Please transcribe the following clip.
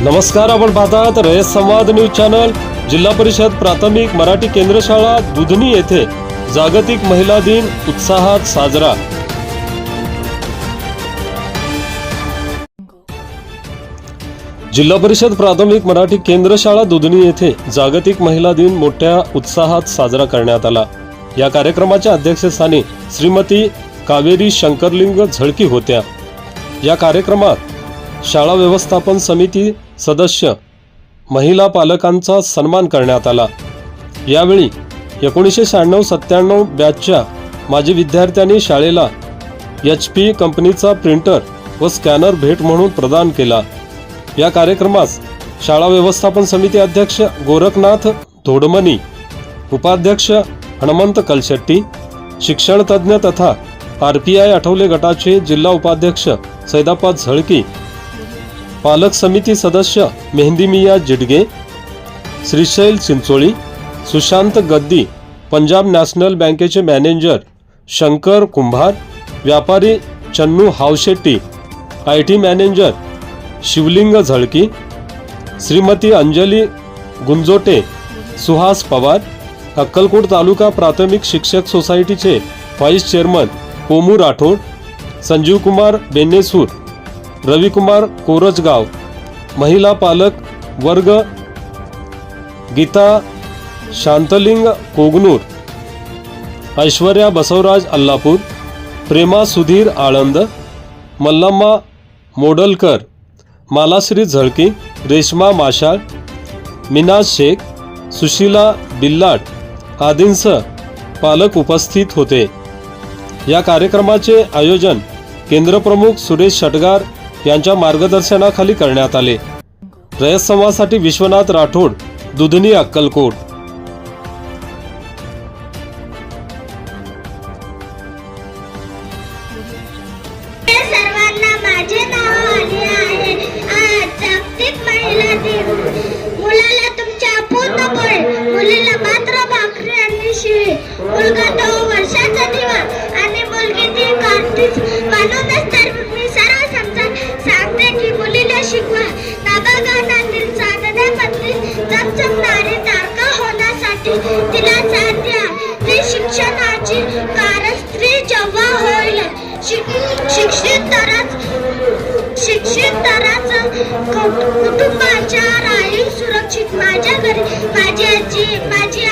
नमस्कार आपण पाहतात रयत संवाद न्यूज चॅनल. जिल्हा परिषद प्राथमिक मराठी केंद्र शाळा दुधनी येथे जागतिक महिला दिन उत्साहात साजरा. जिल्हा परिषद प्राथमिक मराठी केंद्र शाळा दुधनी येथे जागतिक महिला दिन मोठ्या उत्साहात साजरा करण्यात आला. या कार्यक्रमाच्या अध्यक्षस्थानी श्रीमती कावेरी शंकरलिंग झळकी होत्या. या कार्यक्रमात शाळा व्यवस्थापन समिती सदस्य महिला पालकांचा सन्मान करण्यात आला. यावेळी एकोणीसशे शहाण्णव सत्त्याण्णव बॅचच्या माजी विद्यार्थ्यांनी शाळेला एच पी कंपनीचा प्रिंटर व स्कॅनर भेट म्हणून प्रदान केला. या कार्यक्रमास शाळा व्यवस्थापन समिती अध्यक्ष गोरखनाथ धोडमनी उपाध्यक्ष हनुमंत कलशेट्टी शिक्षणतज्ज्ञ तथा आर पी आय आठवले गटाचे जिल्हा उपाध्यक्ष सैदापा झळकी पालक समिती सदस्य मेहंदी मिया जिडगे श्रीशैल चिंचोळी सुशांत गद्दी पंजाब नॅशनल बँकेचे मॅनेजर शंकर कुंभार व्यापारी Channu Havshetti I T manager Shivling Zalki Shrimati Anjali Gunjote Suhas Pawar Akkalkot taluka प्राथमिक शिक्षक सोसायटीचे व्हाईस चेअरमन कोमू राठोड संजीव कुमार बेनेसूर रविकुमार कोरजगाव महिला पालक वर्ग गीता शांतलिंग कोगनूर ऐश्वर्या बसवराज अल्लापूर प्रेमा सुधीर आळंद मल्लम्मा मोडलकर मालाश्री झळकी रेश्मा माशाळ मिनाज शेख सुशीला बिल्लाट आदींसह पालक उपस्थित होते. या कार्यक्रमाचे आयोजन केंद्रप्रमुख सुरेश शटगार यांच्या मार्गदर्शनाखाली करण्यात आले. रयत संवादसाठी विश्वनाथ राठोड दुधनी अक्कलकोट. माझे नाव आले आहे. आज जागतिक महिला दिन मुलाला कुटुंबाच्या राहील सुरक्षित. माझ्या घरी माझी आजी माझी